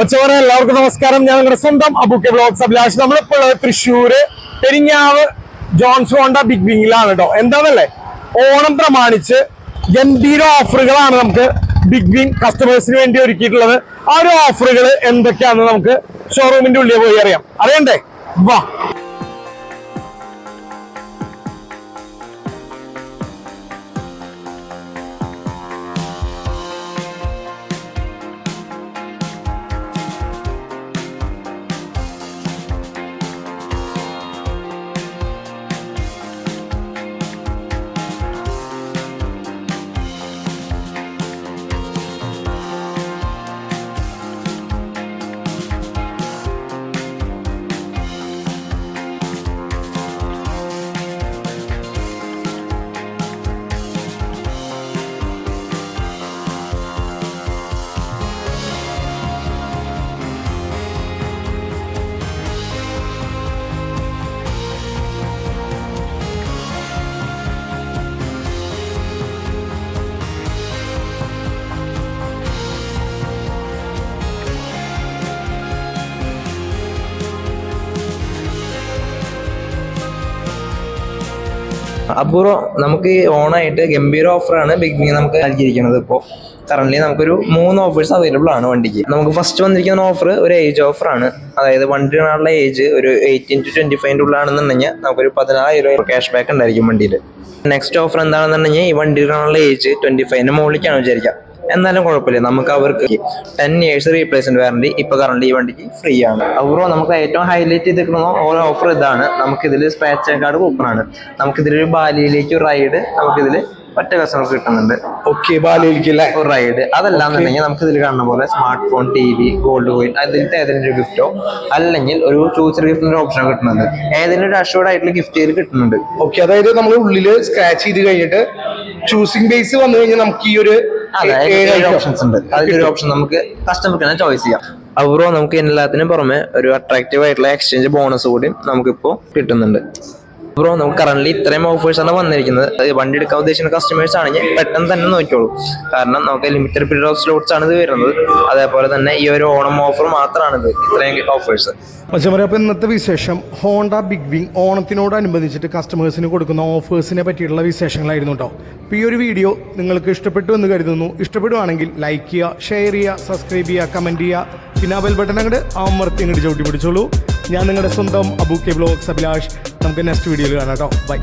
കൊച്ചവരെ എല്ലാവർക്കും നമസ്കാരം. ഞാൻ നിങ്ങളുടെ സ്വന്തം അബുക്കെ ബ്ലോഗ്സ് അഭിലാഷ്. നമ്മളിപ്പോൾ തൃശ്ശൂര് പെരിഞ്ഞാവ് ജോൺസ് ഹോണ്ട ബിഗ് വിങ്ങിലാണ് കേട്ടോ എന്താണല്ലേ ഓണം പ്രമാണിച്ച് ഗംഭീര ഓഫറുകളാണ് നമുക്ക് ബിഗ് വിങ് കസ്റ്റമേഴ്സിന് വേണ്ടി ഒരുക്കിയിട്ടുള്ളത്. ആ ഒരു ഓഫറുകൾ എന്തൊക്കെയാണെന്ന് നമുക്ക് ഷോറൂമിന്റെ ഉള്ളിൽ പോയി അറിയാം. അറിയണ്ടേ? വാ. അപൂർവം നമുക്ക് ഓണായിട്ട് ഗംഭീര ഓഫറാണ് ബിഗ് ബി നമുക്ക് നൽകിയിരിക്കുന്നത്. ഇപ്പോൾ കറന്റ് നമുക്കൊരു മൂന്ന് ഓഫേഴ്സ് അവൈലബിൾ ആണ് വണ്ടിക്ക്. നമുക്ക് ഫസ്റ്റ് വന്നിരിക്കുന്ന ഓഫർ ഒരു ഏജ് ഓഫറാണ് അതായത് വണ്ടിയുടെ ഏജ് ഒരു എയ്റ്റീൻ ടു ട്വന്റി ഫൈവിന്റെ ഉള്ളാണെന്നുണ്ടെങ്കിൽ നമുക്കൊരു പതിനായിരം രൂപ ക്യാഷ് ബാക്ക് ഉണ്ടായിരിക്കും വണ്ടിയിൽ നെക്സ്റ്റ് ഓഫർ എന്താണെന്നുണ്ടെങ്കിൽ ഈ വണ്ടിയുടെ ഏജ് ട്വന്റി ഫൈവിന് മുകളിലേക്കാണ് വിചാരിക്കാം എന്നാലും കുഴപ്പമില്ല. നമുക്ക് അവർക്ക് ടെൻ ഇയേഴ്സ് റീപ്ലേസ്മെന്റ് വാറണ്ടി ഇപ്പൊ കറണ്ട് ഈ വണ്ടിക്ക് ഫ്രീ ആണ്. അപ്പോൾ നമുക്ക് ഏറ്റവും ഹൈലൈറ്റ് ചെയ്തിരിക്കുന്ന ഓരോ ഓഫർ ഇതാണ്. നമുക്ക് നമുക്കിതിൽ സ്ക്രാച്ച് കാർഡ് കൂപ്പൺ ആണ്. നമുക്ക് നമുക്കിതിലൊരു ബാലിയിലേക്ക് ഒരു റൈഡ് നമുക്കിതിൽ ഒറ്റ കസ്റ്റമർക്ക് കിട്ടുന്നുണ്ട്. ഓക്കെ ബാലിയിലേക്കില്ല ഒരു റൈഡ് അതല്ലാന്നുണ്ടെങ്കിൽ നമുക്ക് ഇതിൽ കാണുന്ന പോലെ smart phone T V gold coin അതിലത്തെ ഏതെങ്കിലും ഒരു ഗിഫ്റ്റോ അല്ലെങ്കിൽ ഒരു ചൂസർ ഗിഫ്റ്റിന്റെ ഓപ്ഷൻ കിട്ടുന്നുണ്ട്. ഏതെങ്കിലും ഒരു അഷ്യൂർഡ് ആയിട്ടുള്ള ഗിഫ്റ്റ് ചെയ്ത് കിട്ടുന്നുണ്ട്. ഓക്കെ അതായത് നമ്മൾ ഉള്ളിൽ സ്ക്രാച്ച് ചെയ്ത് കഴിഞ്ഞിട്ട് ചൂസിംഗ് ബേസ് വന്നു കഴിഞ്ഞാൽ നമുക്ക് ഈ ഒരു ഏഴ് ഓപ്ഷൻസ് ഉണ്ട്. അതിലൊരു ഓപ്ഷൻ നമുക്ക് കസ്റ്റമർക്ക് തന്നെ ചോയ്സ് ചെയ്യാം. അവറോ നമുക്ക് എല്ലാത്തിനും പുറമെ ഒരു അട്രാക്റ്റീവ് ആയിട്ടുള്ള എക്സ്ചേഞ്ച് ബോണസ് കൂടി നമുക്കിപ്പോൾ കിട്ടുന്നുണ്ട്. ബ്രോ നമുക്ക് കറന്റ് ഇത്രയും ആണ് വന്നിരിക്കുന്നത്. വണ്ടി എടുക്കാൻ ഉദ്ദേശിക്കുന്ന കസ്റ്റമേഴ്സ് ആണെങ്കിൽ പെട്ടെന്ന് തന്നെ നോക്കിയോളൂ കാരണം നമുക്ക് ലിമിറ്റഡ് പീരീഡ് ഓഫ് സ്ലോട്ട്സ് ആണ് ഇത് വരുന്നത്. അതേപോലെ തന്നെ ഈ ഒരു ഓണം ഓഫർ മാത്രമാണ് ഇത് ഇത്രയും ഓഫേഴ്സ് പച്ചമര അപ്പോൾ ഇന്നത്തെ വിശേഷം ഹോണ്ട ബിഗ് വിങ് ഓണത്തിനോടനുബന്ധിച്ചിട്ട് കസ്റ്റമേഴ്സിന് കൊടുക്കുന്ന ഓഫേഴ്സിനെ പറ്റിയിട്ടുള്ള വിശേഷങ്ങളായിരുന്നു കേട്ടോ അപ്പോൾ ഈ ഒരു വീഡിയോ നിങ്ങൾക്ക് ഇഷ്ടപ്പെട്ടു എന്ന് കരുതുന്നു. ഇഷ്ടപ്പെടുവാണെങ്കിൽ ലൈക്ക് ചെയ്യുക ഷെയർ ചെയ്യുക സബ്സ്ക്രൈബ് ചെയ്യുക കമന്റ് ചെയ്യുക. പിന്നെ ആ ബെൽ ബട്ടൺ അങ്ങോട്ട് അമർത്തി അങ്ങോട്ട് ചവിട്ടി പിടിച്ചോളൂ. ഞാൻ നിങ്ങളുടെ സ്വന്തം അബൂക്കെ ബ്ലോഗ്സ് അഭിലാഷ്. നമുക്ക് നെക്സ്റ്റ് വീഡിയോയിൽ കാണാം കേട്ടോ. ബൈ